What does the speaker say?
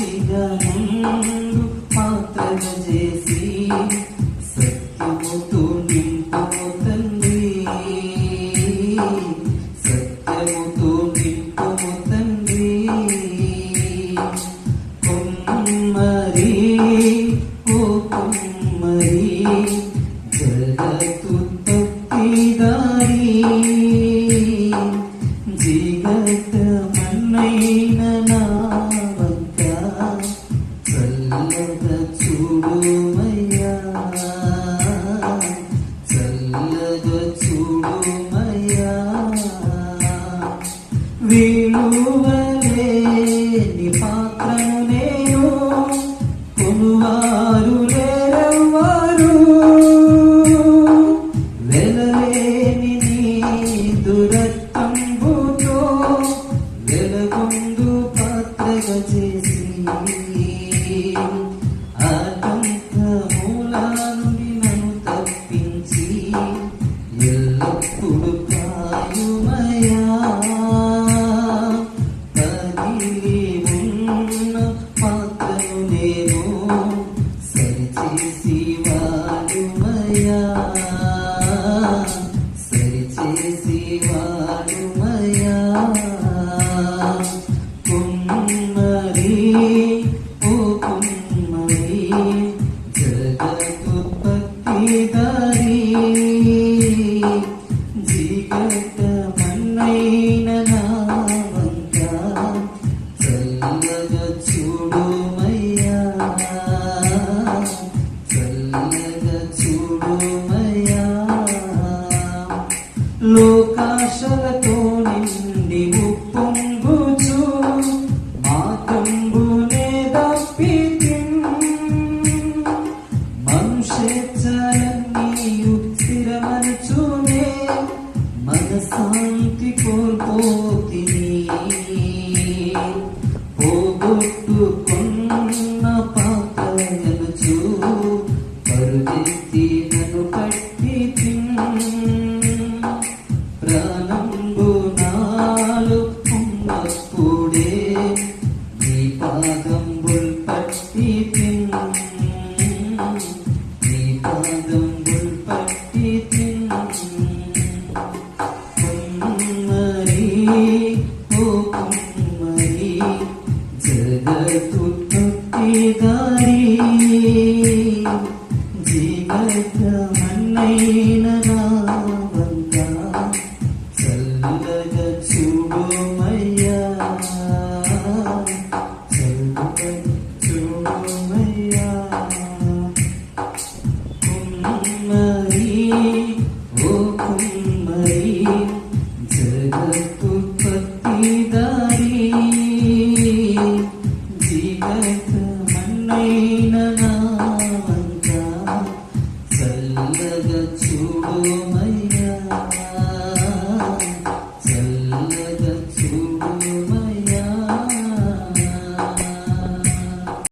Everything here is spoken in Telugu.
శిరముందు పాత్రగ చేసి సత్యముతో నింపు తండ్రి సత్యముతో నింపు తండ్రి కొమ్మరి చేసి ఆటంకముల నుండి నన్ను తప్పించి ఎల్లప్పుడూ Amén. ಹೋಗುಮ್ಮರಿ ಜಗತ್ತು ತೊಟ್ಟಿದಾರಿ ಜೀವತ ಮನ್ನೈನರಾವಂತ ಸಲ್ಲದ ಚುಡುಮಯ್ಯ ಸಲ್ಲದ ಚುಡುಮಯ್ಯ ಕುಮ್ಮರಿ గత మన్నైనా